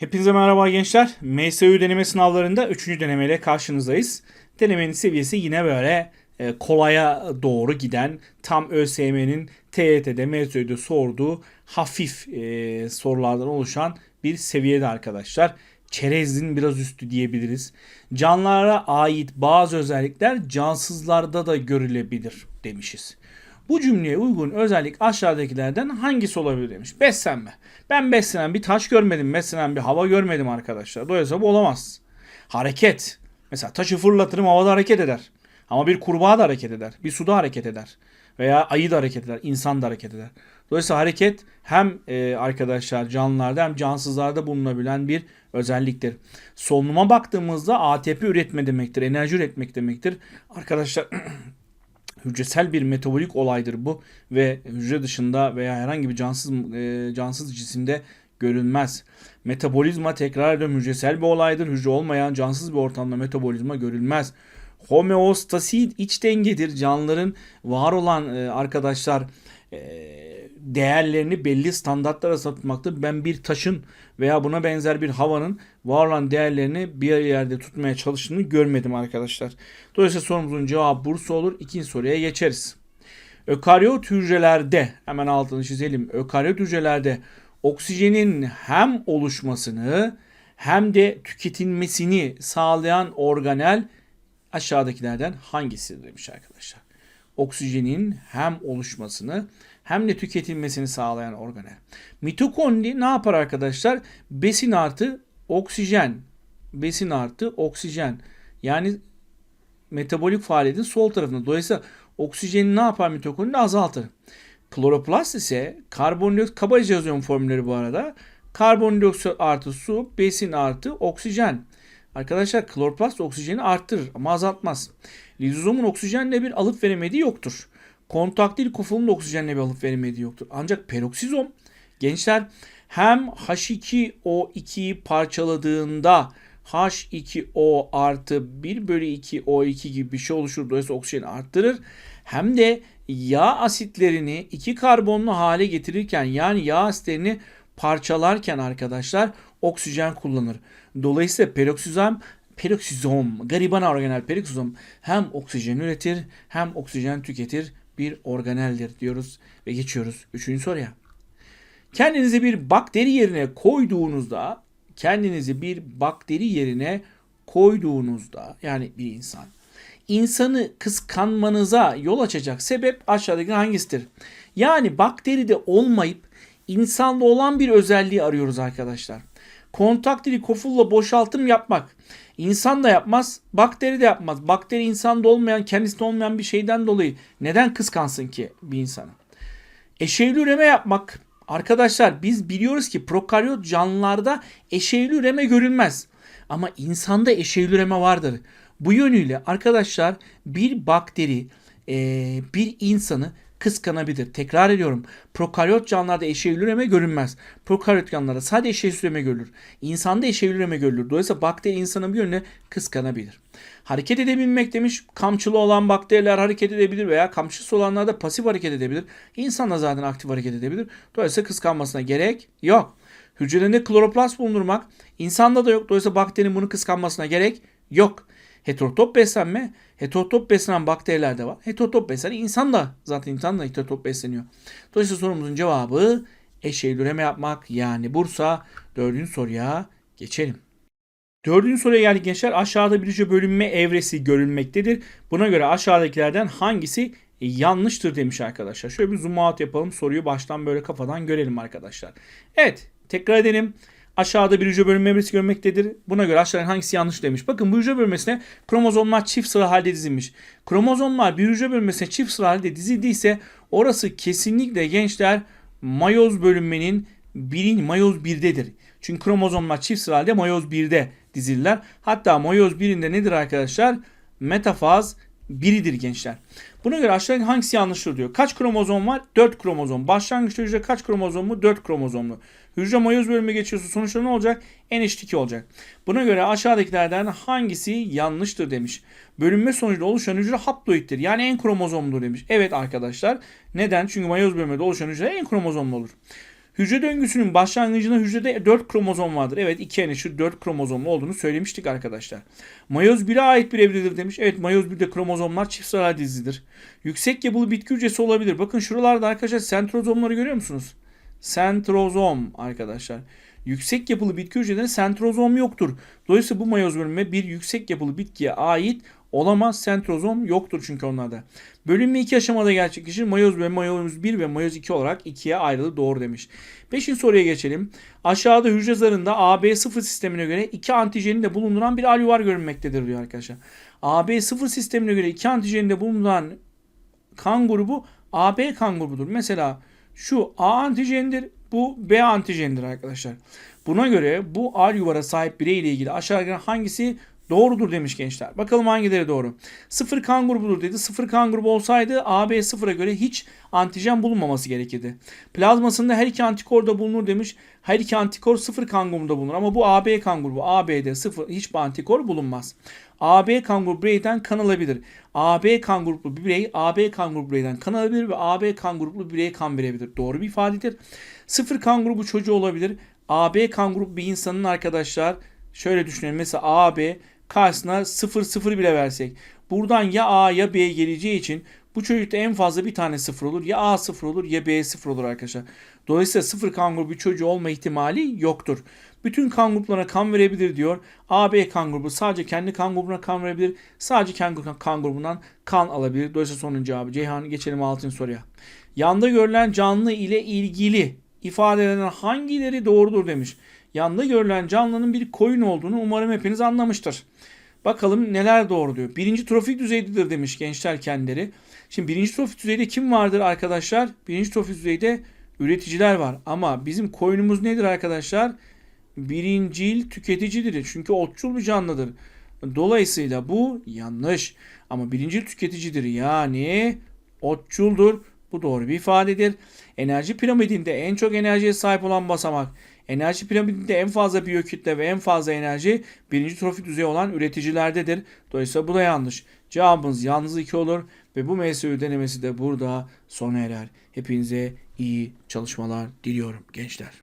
Hepinize merhaba gençler. MSU deneme sınavlarında 3. denemeyle karşınızdayız. Denemenin seviyesi yine böyle e, kolaya doğru giden tam ÖSYM'nin TYT'de, MSU'da sorduğu hafif e, sorulardan oluşan bir seviyede arkadaşlar. Çerezin biraz üstü diyebiliriz. Canlılara ait bazı özellikler cansızlarda da görülebilir demişiz. Bu cümleye uygun özellik aşağıdakilerden hangisi olabilir demiş. Beslenme. Ben beslenen bir taş görmedim. Beslenen bir hava görmedim arkadaşlar. Dolayısıyla bu olamaz. Hareket. Mesela taşı fırlatırım havada hareket eder. Ama bir kurbağa da hareket eder. Bir suda hareket eder. Veya ayı da hareket eder. insan da hareket eder. Dolayısıyla hareket hem e, arkadaşlar canlılarda hem cansızlarda bulunabilen bir özelliktir. Solunuma baktığımızda ATP üretme demektir. Enerji üretmek demektir. Arkadaşlar hücresel bir metabolik olaydır bu ve hücre dışında veya herhangi bir cansız e, cansız cisimde görülmez. Metabolizma tekrar ediyorum hücresel bir olaydır. Hücre olmayan cansız bir ortamda metabolizma görülmez. Homeostasi iç dengedir. Canlıların var olan e, arkadaşlar e, değerlerini belli standartlara tutmaktır. Ben bir taşın veya buna benzer bir havanın var olan değerlerini bir yerde tutmaya çalıştığını görmedim arkadaşlar. Dolayısıyla sorumuzun cevabı Bursa olur. İkinci soruya geçeriz. Ökaryot hücrelerde hemen altını çizelim. Ökaryot hücrelerde oksijenin hem oluşmasını hem de tüketilmesini sağlayan organel aşağıdakilerden hangisidir demiş arkadaşlar. Oksijenin hem oluşmasını hem de tüketilmesini sağlayan organel. Mitokondri ne yapar arkadaşlar? Besin artı oksijen. Besin artı oksijen. Yani metabolik faaliyetin sol tarafında. Dolayısıyla oksijeni ne yapar mitokondri? Azaltır. Kloroplast ise karbondioksit kabaca yazıyorum formülleri bu arada. Karbondioksit artı su, besin artı oksijen. Arkadaşlar kloroplast oksijeni arttırır ama azaltmaz. Lizozomun oksijenle bir alıp veremediği yoktur. Kontaktil kofulun da oksijenle bir alıp veremediği yoktur. Ancak peroksizom gençler hem H2O2'yi parçaladığında H2O artı 1 bölü 2 O2 gibi bir şey oluşur. Dolayısıyla oksijeni arttırır. Hem de yağ asitlerini iki karbonlu hale getirirken yani yağ asitlerini parçalarken arkadaşlar oksijen kullanır. Dolayısıyla peroksizom peroksizom, gariban organel peroksizom hem oksijen üretir hem oksijen tüketir bir organeldir diyoruz ve geçiyoruz 3. soruya. Kendinizi bir bakteri yerine koyduğunuzda kendinizi bir bakteri yerine koyduğunuzda yani bir insan insanı kıskanmanıza yol açacak sebep aşağıdaki hangisidir? Yani bakteride olmayıp insanda olan bir özelliği arıyoruz arkadaşlar. Kontak dili kofulla boşaltım yapmak. İnsan da yapmaz, bakteri de yapmaz. Bakteri insanda olmayan, kendisinde olmayan bir şeyden dolayı neden kıskansın ki bir insanı? Eşeyli üreme yapmak. Arkadaşlar biz biliyoruz ki prokaryot canlılarda eşeyli üreme görülmez. Ama insanda eşeyli üreme vardır. Bu yönüyle arkadaşlar bir bakteri bir insanı kıskanabilir. Tekrar ediyorum. Prokaryot canlılarda eşeğil üreme görünmez. Prokaryot canlılarda sadece eşeğil üreme görülür. İnsanda eşeğil üreme görülür. Dolayısıyla bakteri insanın bir yönüne kıskanabilir. Hareket edebilmek demiş. Kamçılı olan bakteriler hareket edebilir veya kamçısı olanlar da pasif hareket edebilir. İnsan da zaten aktif hareket edebilir. Dolayısıyla kıskanmasına gerek yok. Hücrelerinde kloroplast bulundurmak insanda da yok. Dolayısıyla bakterinin bunu kıskanmasına gerek yok. Heterotop beslenme. Heterotop beslenen bakteriler de var. Heterotop beslenen insan da zaten insan da heterotop besleniyor. Dolayısıyla sorumuzun cevabı eşeğil üreme yapmak yani Bursa. Dördüncü soruya geçelim. Dördüncü soruya geldik gençler. Aşağıda bir hücre bölünme evresi görülmektedir. Buna göre aşağıdakilerden hangisi yanlıştır demiş arkadaşlar. Şöyle bir zoom out yapalım. Soruyu baştan böyle kafadan görelim arkadaşlar. Evet tekrar edelim. Aşağıda bir hücre bölünme evresi görmektedir. Buna göre aşağıdan hangisi yanlış demiş. Bakın bu hücre bölünmesine kromozomlar çift sıra halde dizilmiş. Kromozomlar bir hücre bölünmesine çift sıra halde dizildiyse orası kesinlikle gençler mayoz bölünmenin birin mayoz 1'dedir. Çünkü kromozomlar çift sıra halde mayoz 1'de dizilirler. Hatta mayoz 1'inde nedir arkadaşlar? Metafaz biridir gençler. Buna göre aşağıdaki hangisi yanlıştır diyor. Kaç kromozom var? 4 kromozom. Başlangıçta hücre kaç kromozom mu? 4 kromozomlu. Hücre mayoz bölümü geçiyorsa sonuçta ne olacak? En eşit 2 olacak. Buna göre aşağıdakilerden hangisi yanlıştır demiş. Bölünme sonucunda oluşan hücre haploittir. Yani en kromozomludur demiş. Evet arkadaşlar. Neden? Çünkü mayoz bölümünde oluşan hücre en kromozomlu olur. Hücre döngüsünün başlangıcında hücrede 4 kromozom vardır. Evet 2 yani şu 4 kromozomlu olduğunu söylemiştik arkadaşlar. Mayoz 1'e ait bir evredir demiş. Evet mayoz 1'de kromozomlar çift sıra dizidir. Yüksek yapılı bitki hücresi olabilir. Bakın şuralarda arkadaşlar sentrozomları görüyor musunuz? Sentrozom arkadaşlar. Yüksek yapılı bitki hücrelerinde sentrozom yoktur. Dolayısıyla bu mayoz bölünme bir yüksek yapılı bitkiye ait olamaz. Sentrozom yoktur çünkü onlarda. Bölünme iki aşamada gerçekleşir. Mayoz ve mayoz 1 ve mayoz 2 olarak ikiye ayrılır. Doğru demiş. Beşinci soruya geçelim. Aşağıda hücre zarında AB0 sistemine göre iki antijenin de bulunduran bir alüvar görünmektedir diyor arkadaşlar. AB0 sistemine göre iki antijenin de bulunduran kan grubu AB kan grubudur. Mesela şu A antijendir, bu B antijendir arkadaşlar. Buna göre bu yuvara sahip birey ile ilgili aşağıdakilerden hangisi doğrudur demiş gençler. Bakalım hangileri doğru. Sıfır kan grubudur dedi. Sıfır kan grubu olsaydı AB sıfıra göre hiç antijen bulunmaması gerekirdi. Plazmasında her iki antikor da bulunur demiş. Her iki antikor sıfır kan grubunda bulunur ama bu AB kan grubu. AB'de sıfır hiçbir antikor bulunmaz. AB kan grubu bireyden kan alabilir. AB kan gruplu bir birey AB kan grubu bireyden kan alabilir ve AB kan gruplu bireye kan verebilir. Doğru bir ifadedir. Sıfır kan grubu çocuğu olabilir. AB kan grubu bir insanın arkadaşlar şöyle düşünelim. Mesela AB karşısına 0 0 bile versek. Buradan ya A ya B geleceği için bu çocukta en fazla bir tane 0 olur. Ya A 0 olur ya B 0 olur arkadaşlar. Dolayısıyla 0 kan grubu çocuğu olma ihtimali yoktur. Bütün kan gruplarına kan verebilir diyor. AB kan grubu sadece kendi kan grubuna kan verebilir. Sadece kendi kan grubundan kan alabilir. Dolayısıyla sonun cevabı Ceyhan geçelim 6. soruya. Yanda görülen canlı ile ilgili ifade edilen hangileri doğrudur demiş. Yanda görülen canlının bir koyun olduğunu umarım hepiniz anlamıştır. Bakalım neler doğru diyor. Birinci trofik düzeydedir demiş gençler kendileri. Şimdi birinci trofik düzeyde kim vardır arkadaşlar? Birinci trofik düzeyde üreticiler var. Ama bizim koyunumuz nedir arkadaşlar? Birincil tüketicidir. Çünkü otçul bir canlıdır. Dolayısıyla bu yanlış. Ama birincil tüketicidir. Yani otçuldur. Bu doğru bir ifadedir. Enerji piramidinde en çok enerjiye sahip olan basamak. Enerji piramidinde en fazla biyokütle ve en fazla enerji birinci trofik düzeyi olan üreticilerdedir. Dolayısıyla bu da yanlış. Cevabımız yalnız 2 olur ve bu MSÜ denemesi de burada sona erer. Hepinize iyi çalışmalar diliyorum gençler.